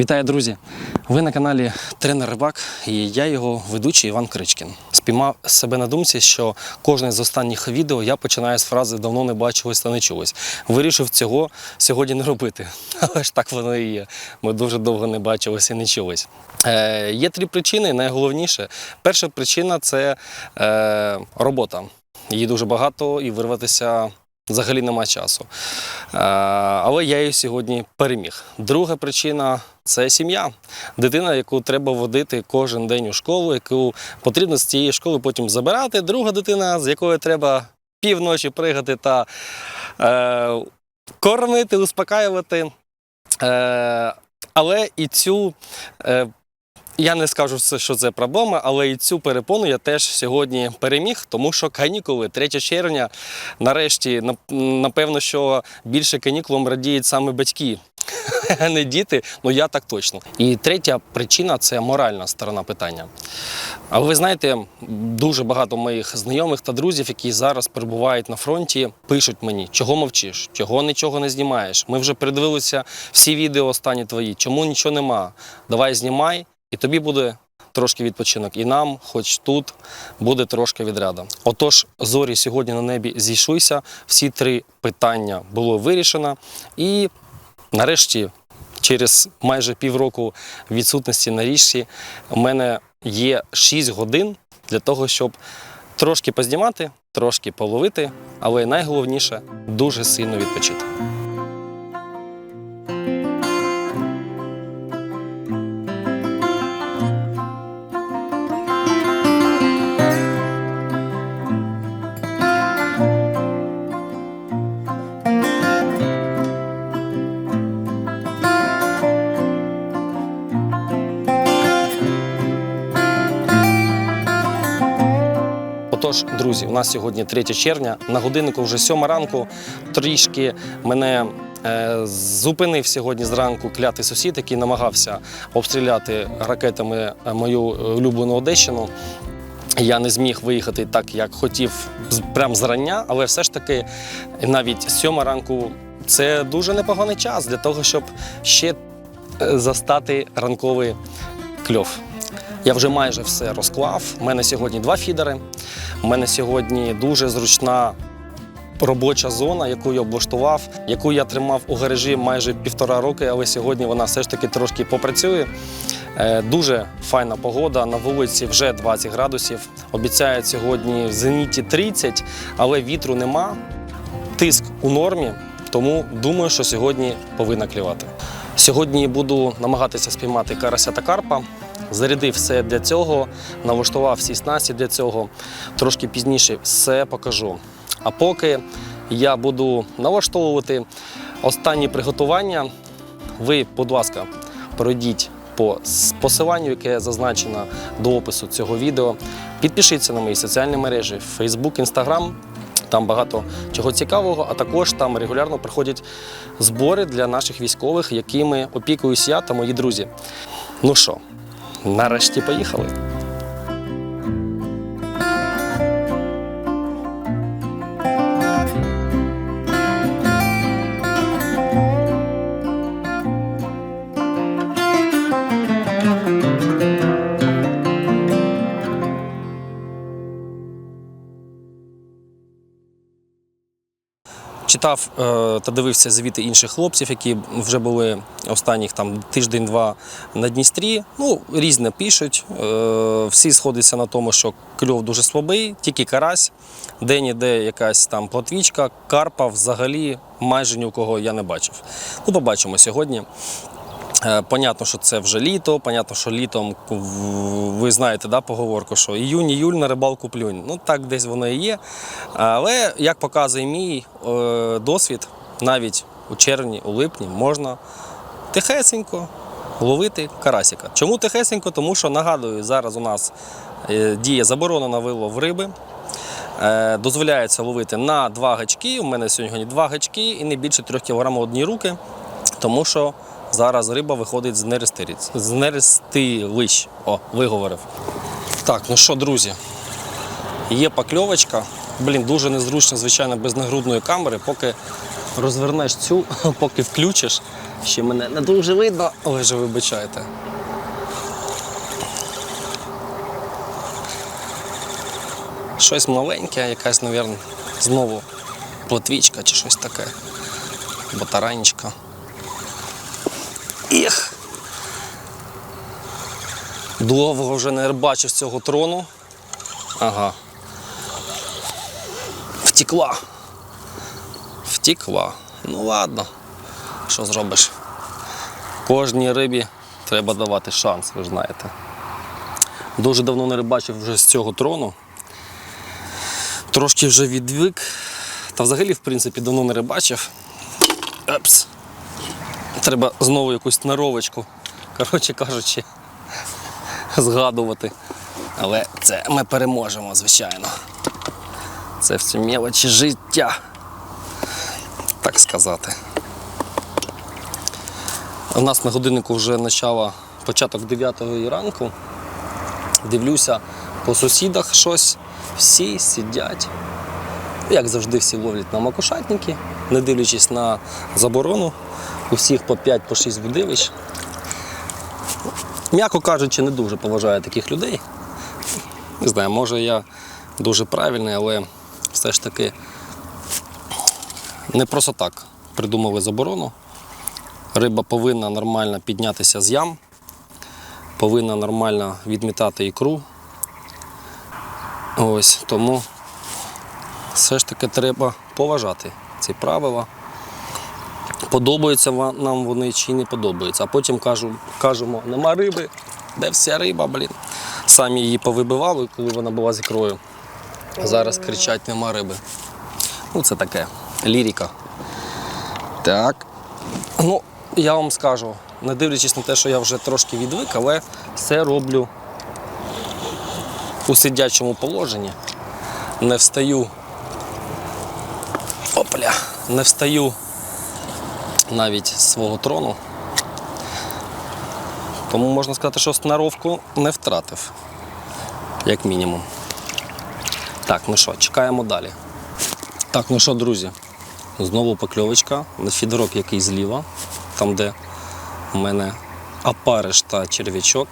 Вітаю, друзі! Ви на каналі Тренер Рибак і я його ведучий Іван Кричкін. Спіймав себе на думці, що кожне з останніх відео я починаю з фрази давно не бачилось та не чулось. Вирішив цього сьогодні не робити. Але ж так воно і є. Ми дуже довго не бачилися і не чулись. Е, є три причини. Найголовніше. Перша причина це е, робота. Її дуже багато і вирватися взагалі нема часу. Е, Але я її сьогодні переміг. Друга причина це сім'я. Дитина, яку треба водити кожен день у школу, яку потрібно з цієї школи потім забирати. Друга дитина, з якою треба півночі пригати та е, кормити, успокаювати. Е, але і цю. Я не скажу, що це проблема, але і цю перепону я теж сьогодні переміг, тому що канікули 3 червня. Нарешті, напевно, що більше канікулам радіють саме батьки, а не діти. Ну я так точно. І третя причина це моральна сторона питання. Але ви знаєте, дуже багато моїх знайомих та друзів, які зараз перебувають на фронті, пишуть мені, чого мовчиш, чого нічого не знімаєш. Ми вже передивилися всі відео останні твої, чому нічого нема. Давай знімай, і тобі буде трошки відпочинок. І нам, хоч тут, буде трошки відряда. Отож, зорі сьогодні на небі зійшлися. Всі три питання було вирішено. І нарешті, через майже півроку відсутності на річці, у мене є 6 годин для того, щоб трошки познімати, трошки половити, але найголовніше дуже сильно відпочити. Отож, друзі, у нас сьогодні 3 червня. На годиннику вже 7 ранку. Трішки мене е, зупинив сьогодні зранку клятий сусід, який намагався обстріляти ракетами е, мою улюблену Одещину. Я не зміг виїхати так, як хотів, з- прям зрання, але все ж таки навіть 7 ранку це дуже непоганий час для того, щоб ще е, застати ранковий кльов. Я вже майже все розклав. У мене сьогодні два фідери. У мене сьогодні дуже зручна робоча зона, яку я облаштував, яку я тримав у гаражі майже півтора роки, але сьогодні вона все ж таки трошки попрацює. Е, Дуже файна погода. На вулиці вже 20 градусів. Обіцяють сьогодні в зеніті 30, але вітру нема. Тиск у нормі, тому думаю, що сьогодні повинна клювати. Сьогодні буду намагатися спіймати карася та карпа. Зарядив все для цього, налаштував всі снасті для цього. Трошки пізніше все покажу. А поки я буду налаштовувати останні приготування, ви, будь ласка, пройдіть по посиланню, яке зазначено до опису цього відео. Підпишіться на мої соціальні мережі Facebook, Instagram. Там багато чого цікавого, а також там регулярно проходять збори для наших військових, якими опікуюсь я та мої друзі. Ну що, нарешті поїхали. Читав е, та дивився звіти інших хлопців, які вже були останніх там тиждень-два на Дністрі. Ну, різне пишуть. Е, всі сходяться на тому, що кльов дуже слабий, тільки карась, де-ніде якась там плотвічка, карпа взагалі майже ні у кого я не бачив. Ну, побачимо сьогодні. Е, Понятно, що це вже літо, понятно, що літом ви знаєте да, поговорку, що іюнь, іюль на рибалку плюнь. Ну так десь воно і є. Але як показує мій е, досвід, навіть у червні, у липні можна тихесенько ловити карасика. Чому тихесенько? Тому що нагадую, зараз у нас е, діє заборона на вилов риби. Дозволяється ловити на два гачки. У мене сьогодні два гачки і не більше 3 кг одні руки, тому що зараз риба виходить з нерестилиць. З нерестилищ. О, виговорив. Так, ну що, друзі, є покльовочка. Блін, дуже незручно, звичайно, без нагрудної камери, поки розвернеш цю, поки включиш. Ще мене не дуже видно, але ж вибачайте. Щось маленьке, якась, мабуть, знову плотвічка чи щось таке. Батаранечка. Ех! Довго вже не бачив цього трону. Ага. Втекла. Втекла. Ну ладно. Що зробиш? Кожній рибі треба давати шанс, ви ж знаєте. Дуже давно не рибачив вже з цього трону. Трошки вже відвик. Та взагалі, в принципі, давно не рибачив. Епс. Треба знову якусь наровочку, коротше кажучи, згадувати. Але це ми переможемо, звичайно. Це всі мелочі життя, так сказати. У нас на годиннику вже начало, початок 9 ранку. Дивлюся по сусідах щось, всі сидять. Як завжди, всі ловлять на макушатники, не дивлячись на заборону. У всіх по 5 по 6 будивищ. М'яко кажучи, не дуже поважаю таких людей. Не знаю, може я дуже правильний, але все ж таки не просто так придумали заборону. Риба повинна нормально піднятися з ям, повинна нормально відмітати ікру. Ось тому все ж таки треба поважати ці правила. Подобаються нам вони чи не подобаються. А потім кажу, кажемо, нема риби, де вся риба, блін. Самі її повибивали, коли вона була з ікрою. Зараз кричать, нема риби. Ну, це таке, лірика. Так. Ну, я вам скажу, не дивлячись на те, що я вже трошки відвик, але все роблю у сидячому положенні. Не встаю. Опля, не встаю навіть свого трону. Тому можна сказати, що сноровку не втратив, як мінімум. Так, ну що, чекаємо далі. Так, ну що, друзі, знову покльовочка на фідерок, який зліва, там, де у мене апариш та черв'ячок.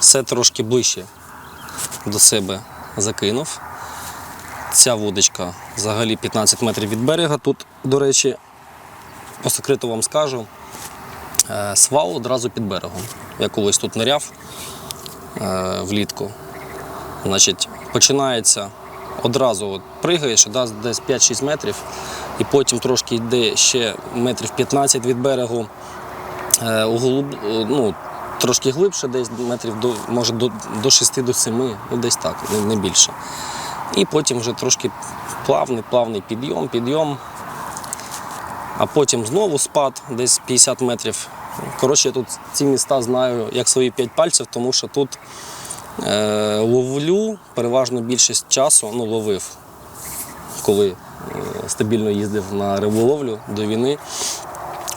Все трошки ближче до себе закинув. Ця вудочка взагалі 15 метрів від берега. Тут, до речі, по секрету вам скажу, е, свал одразу під берегом. Я колись тут ниряв е, влітку. Значить, починається одразу от пригаєш, десь 5-6 метрів, і потім трошки йде ще метрів 15 від берегу. Е, ну, трошки глибше, десь метрів до, може до, до 6 до 7, ну десь так, не більше. І потім вже трошки плавний, плавний підйом, підйом. А потім знову спад, десь 50 метрів. Коротше, я тут ці міста знаю як свої п'ять пальців, тому що тут е, ловлю переважно більшість часу, ну ловив, коли е, стабільно їздив на риболовлю до війни.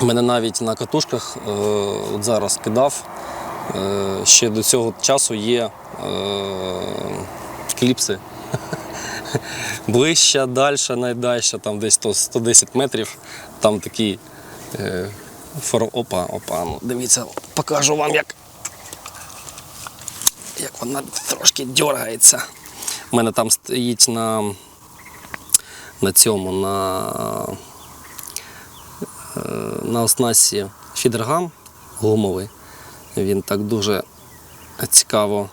Мене навіть на катушках е, от зараз кидав. Е, ще до цього часу є е, кліпси. Ближче, далі, найдальше, там десь 100 110 метрів. Там такі е, фор... Опа, опа, ну дивіться, покажу вам, як, як вона трошки дергається. У мене там стоїть на, на цьому, на на оснасті фідергам гумовий. Він так дуже цікаво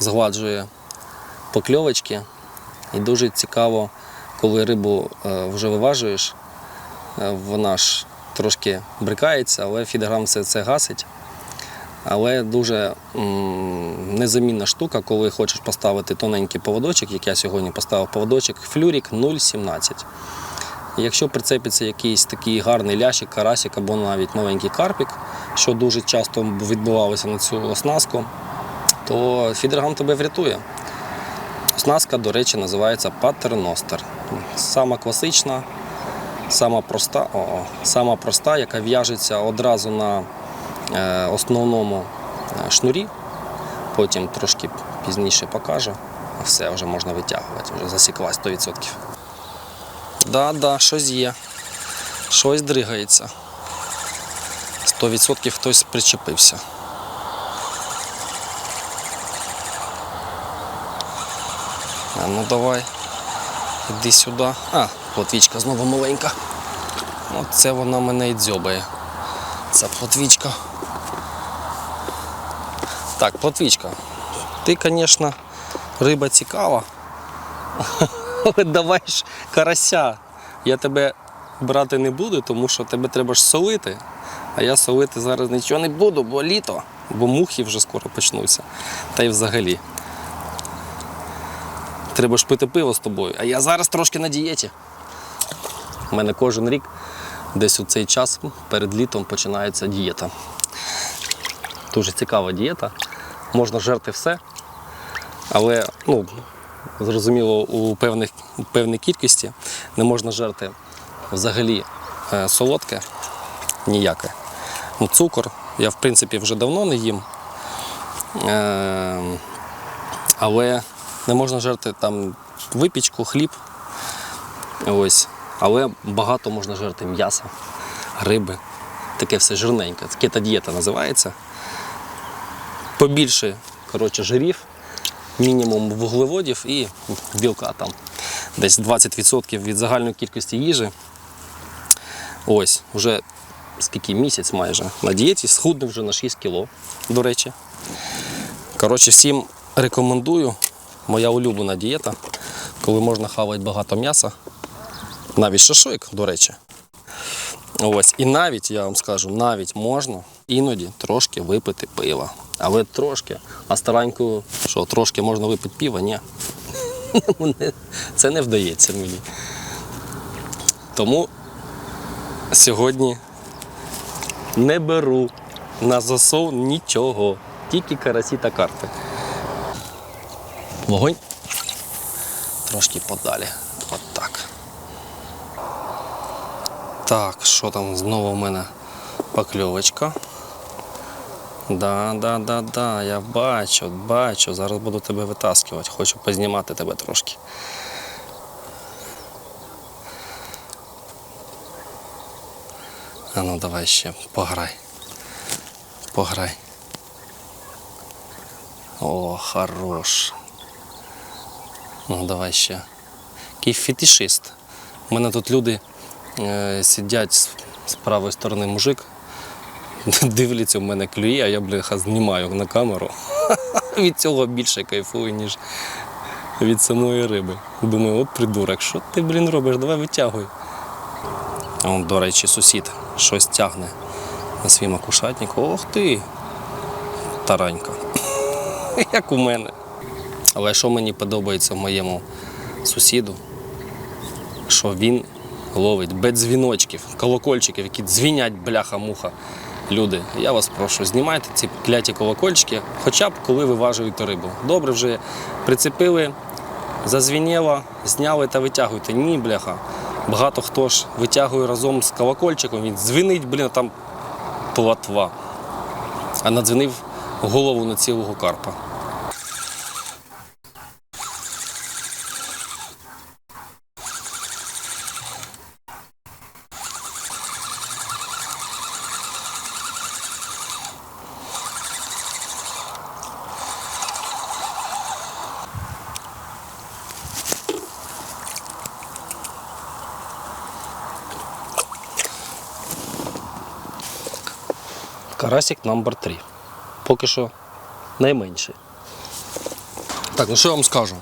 згладжує покльовочки. І дуже цікаво, коли рибу е, вже виважуєш, е, вона ж трошки брикається, але фідергам все це гасить. Але дуже незамінна штука, коли хочеш поставити тоненький поводочок, як я сьогодні поставив поводочок, флюрік 0,17. Якщо прицепиться якийсь такий гарний лящик, карасик або навіть новенький карпік, що дуже часто відбувалося на цю оснастку, то фідергам тебе врятує. Оснастка, до речі, називається патерностер. Сама класична, сама проста, о, сама проста, яка в'яжеться одразу на е, основному е, шнурі. Потім трошки пізніше покажу. Все вже можна витягувати, вже засіклась 100%. Да, да, щось є. Щось дригається. 100% хтось причепився. Ну давай. Іди сюди. А, плотвічка знову маленька. Оце вона мене і дзьобає. Ця плотвічка. Так, плотвічка. Ти, звісно, риба цікава. Але давай ж карася. Я тебе брати не буду, тому що тебе треба ж солити. А я солити зараз нічого не буду, бо літо, бо мухи вже скоро почнуться. Та й взагалі. Треба ж пити пиво з тобою. А я зараз трошки на дієті. У мене кожен рік десь у цей час перед літом починається дієта. Дуже цікава дієта. Можна жерти все, але ну, зрозуміло, у певних, у певній кількості не можна жерти взагалі е, солодке ніяке. Ну, цукор я в принципі вже давно не їм. Е, але не можна жерти там випічку, хліб. Ось. Але багато можна жерти м'яса, риби. Таке все жирненьке. Кета дієта називається. Побільше коротше, жирів, мінімум вуглеводів і білка там. Десь 20% від загальної кількості їжі. Ось, вже скільки місяць майже на дієті, схуднув вже на 6 кіло, до речі. Коротше, всім рекомендую. Моя улюблена дієта, коли можна хавати багато м'яса. Навіть шашлик, до речі. Ось. І навіть, я вам скажу, навіть можна іноді трошки випити пива. Але трошки. А стареньку, що трошки можна випити пива? Ні. Це не вдається мені. Тому сьогодні не беру на засов нічого, тільки карасі та карти. Вогонь. Трошки подалі. От так. Так, що там знову в мене покльовочка. Да, да, да, да, я бачу, бачу. Зараз буду тебе витаскувати. Хочу познімати тебе трошки. А ну давай ще пограй. Пограй. О, хорош. Ну, давай ще. Який фетишист. У мене тут люди е, сидять з, з правої сторони мужик, дивляться, в мене клює, а я, бляха, знімаю на камеру. Від цього більше кайфую, ніж від самої риби. Думаю, от придурок, що ти, блін, робиш? Давай витягуй. Он, до речі, сусід щось тягне на свій макушатник. Ох ти! Таранька. Як у мене. Але що мені подобається в моєму сусіду, що він ловить без дзвіночків, колокольчиків, які дзвінять бляха-муха. Люди, я вас прошу, знімайте ці кляті колокольчики, хоча б коли виважуєте рибу. Добре вже прицепили, зазвініло, зняли та витягуйте. Ні, бляха. Багато хто ж витягує разом з колокольчиком, він дзвінить, блін, там платва. А надзвінив голову на цілого карпа. Карасик номер 3. Поки що найменший. Так, ну що я вам скажу?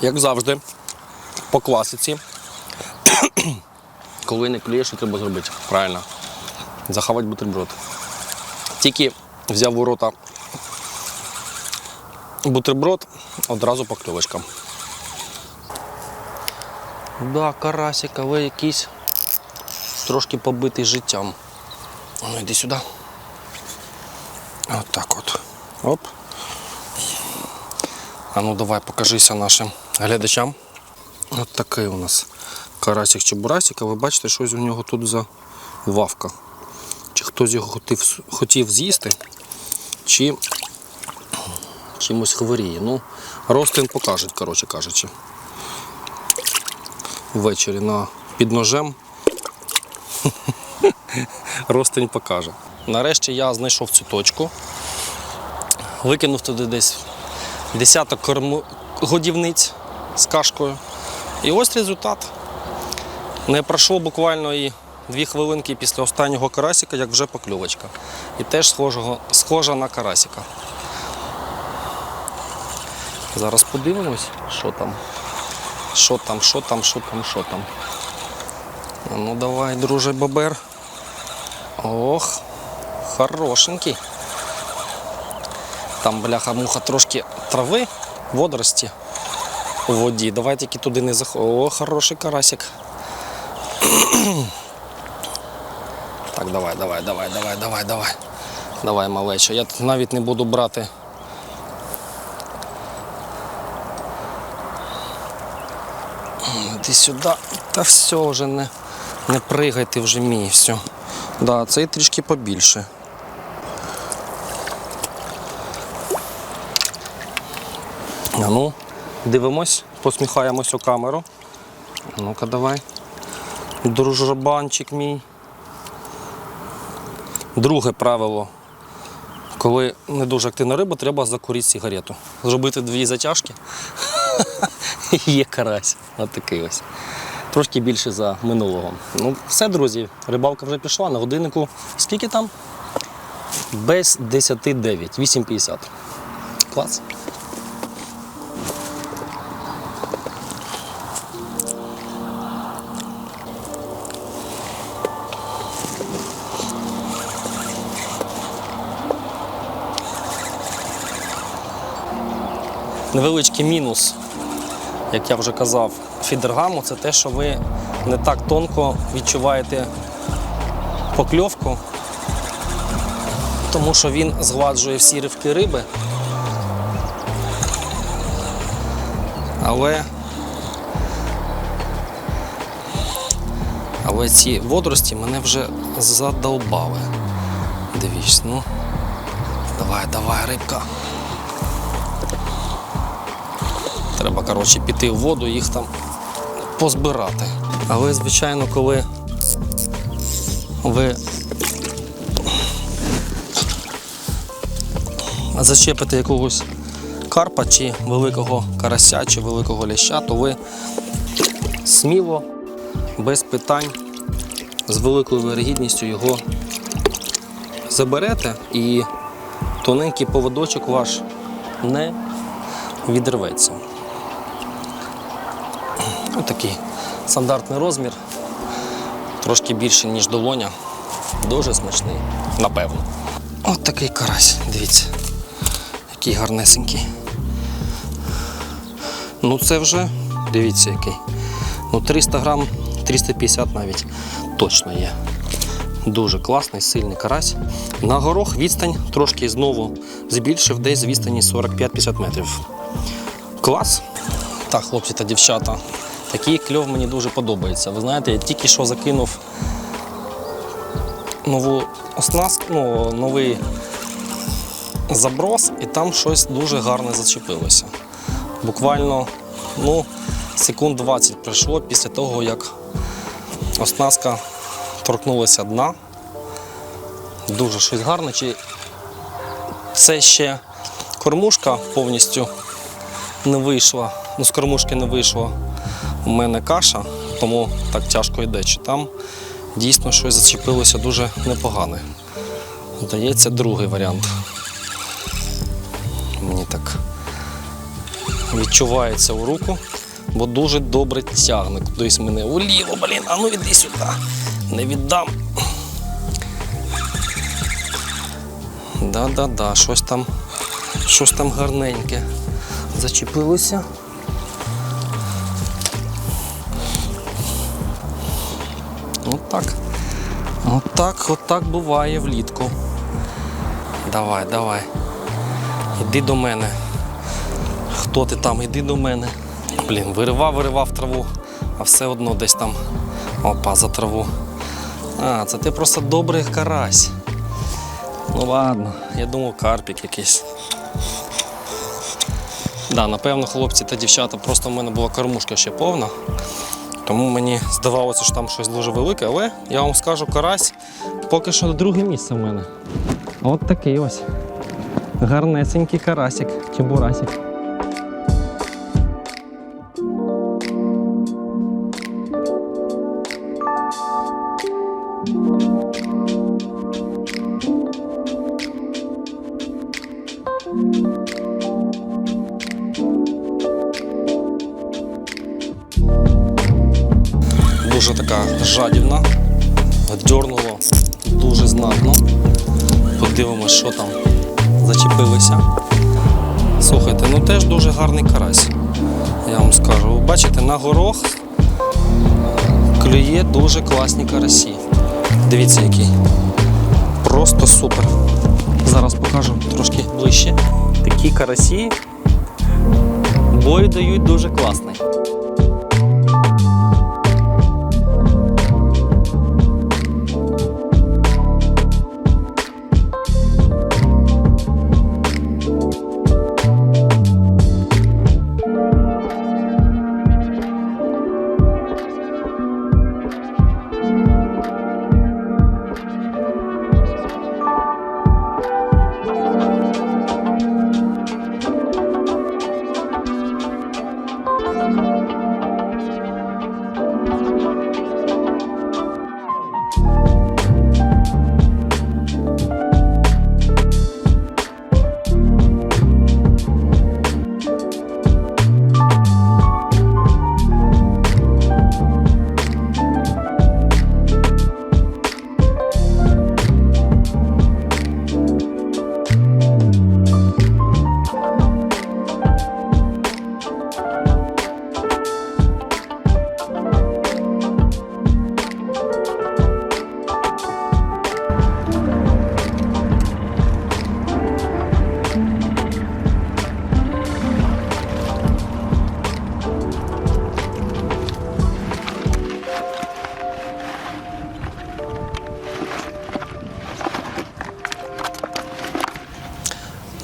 Як завжди, по класиці, коли не клює, що треба зробити? Правильно. Захавати бутерброд. Тільки взяв у рота бутерброд, одразу покльовочка. Да, карасик, але якийсь трошки побитий життям. Ну, йди сюди. От так от. Оп. А ну давай покажися нашим глядачам. От такий у нас карасик чи бурасик, а ви бачите, щось у нього тут за вавка. Чи хтось його хотів, хотів з'їсти, чи чимось хворіє. Ну, розтин покажуть, коротше кажучи. ввечері на під ножем. Ростень покаже. Нарешті я знайшов цю точку. Викинув туди десь десяток корму... годівниць з кашкою. І ось результат. Не пройшло буквально і дві хвилинки після останнього карасика, як вже покльовочка. І теж схожого, схожа на карасика. Зараз подивимось, що там. Що там, що там, що там, що там. Ну давай, друже бобер. Ох, хорошенький. Там, бляха-муха, трошки трави, водорості у воді. Давай тільки туди не заходимо. О, хороший карасик. Так, давай, давай, давай, давай, давай, давай. Давай, малеча. Я тут навіть не буду брати. Іди сюди. Та все вже не, не пригай, ти вже мій, все. Да, цей трішки побільше. Ну, дивимось, посміхаємось у камеру. Ну-ка, давай. Дружбанчик мій. Друге правило. Коли не дуже активна риба, треба закурити сигарету. Зробити дві затяжки. Є карась. От такий ось. Трошки більше за минулого. Ну, все, друзі, рибалка вже пішла на годиннику. Скільки там? Без 10.9, 8.50. Клас. Невеличкий мінус, як я вже казав, фідергаму це те, що ви не так тонко відчуваєте покльовку, тому що він згладжує всі ривки риби. Але, але ці водорості мене вже задовбали. Дивіться, ну. Давай, давай, рибка. Треба, коротше, піти в воду їх там позбирати. Але, звичайно, коли ви зачепите якогось карпа чи великого карася, чи великого ляща, то ви сміло, без питань, з великою вирогідністю його заберете і тоненький поводочок ваш не відірветься. Ось такий стандартний розмір, трошки більший, ніж долоня. Дуже смачний, напевно. Ось такий карась, дивіться, який гарнесенький. Ну це вже, дивіться який. Ну 300 грам, 350 навіть точно є. Дуже класний, сильний карась. На горох відстань трошки знову збільшив, десь з відстані 45-50 метрів. Клас. Так, хлопці та дівчата. Такий кльов мені дуже подобається. Ви знаєте, я тільки що закинув нову оснастку, ну, новий заброс, і там щось дуже гарне зачепилося. Буквально ну, секунд 20 пройшло після того, як оснастка торкнулася дна. Дуже щось гарне. Чи це ще кормушка повністю не вийшла. Ну, з кормушки не вийшла у мене каша, тому так тяжко йде. Чи там дійсно щось зачепилося дуже непогане. Здається, другий варіант. Мені так відчувається у руку, бо дуже добре тягне кудись мене уліво, блін, а ну іди сюди. Не віддам. Да-да-да, щось там, щось там гарненьке. Зачепилося. Отак, отак буває влітку. Давай, давай. Іди до мене. Хто ти там? Іди до мене. Блін, виривав, виривав траву, а все одно десь там. Опа, за траву. А, це ти просто добрий карась. Ну ладно, я думав карпік якийсь. Да, напевно, хлопці та дівчата, просто в мене була кормушка ще повна, Тому мені здавалося, що там щось дуже велике, але я вам скажу, карась поки що друге місце в мене. От такий ось. Гарнесенький карасик чи бурасик. Дуже така жадібна. Дьорнуло дуже знатно. Подивимось, що там зачепилося. Слухайте, ну теж дуже гарний карась. Я вам скажу. Бачите, на горох клює дуже класні карасі. Дивіться, який. Просто супер. Зараз покажу трошки ближче. Такі карасі бою дають дуже класний.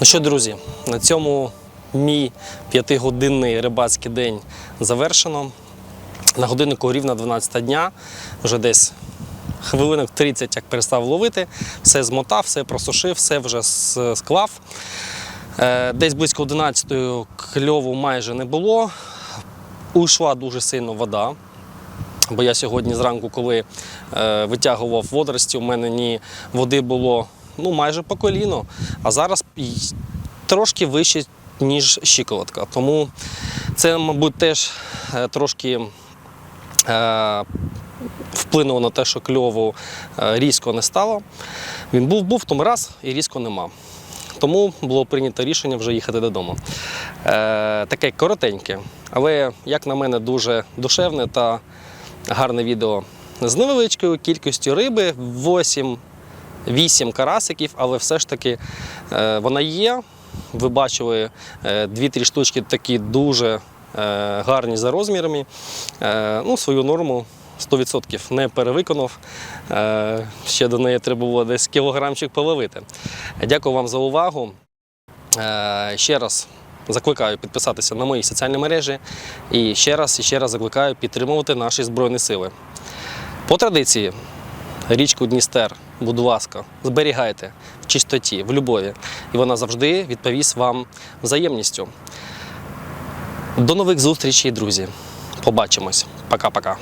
Що, друзі, на цьому мій п'ятигодинний рибацький день завершено. На годиннику рівно 12 дня, вже десь хвилинок 30, як перестав ловити, все змотав, все просушив, все вже склав. Е, Десь близько 11 кльову майже не було. Уйшла дуже сильно вода. Бо я сьогодні зранку, коли е, витягував водорості, у мене ні води було ну, майже по коліно, а зараз трошки вище, ніж щиколотка. Тому це, мабуть, теж е, трошки е, вплинуло на те, що кльову е, різко не стало. Він був, був тому раз і різко нема. Тому було прийнято рішення вже їхати додому. Е, таке коротеньке, але, як на мене, дуже душевне та гарне відео з невеличкою кількістю риби, 8, 8 карасиків, але все ж таки е, вона є. Ви бачили е, дві-три штучки такі дуже е, гарні за розмірами. Ну, свою норму 100% не перевиконав. Ще до неї треба було десь кілограмчик половити. Дякую вам за увагу. Ще раз закликаю підписатися на мої соціальні мережі і ще раз і ще раз закликаю підтримувати наші Збройні Сили. По традиції, річку Дністер, будь ласка, зберігайте в чистоті, в любові, і вона завжди відповість вам взаємністю. До нових зустрічей, друзі. Побачимось. Пока-пока.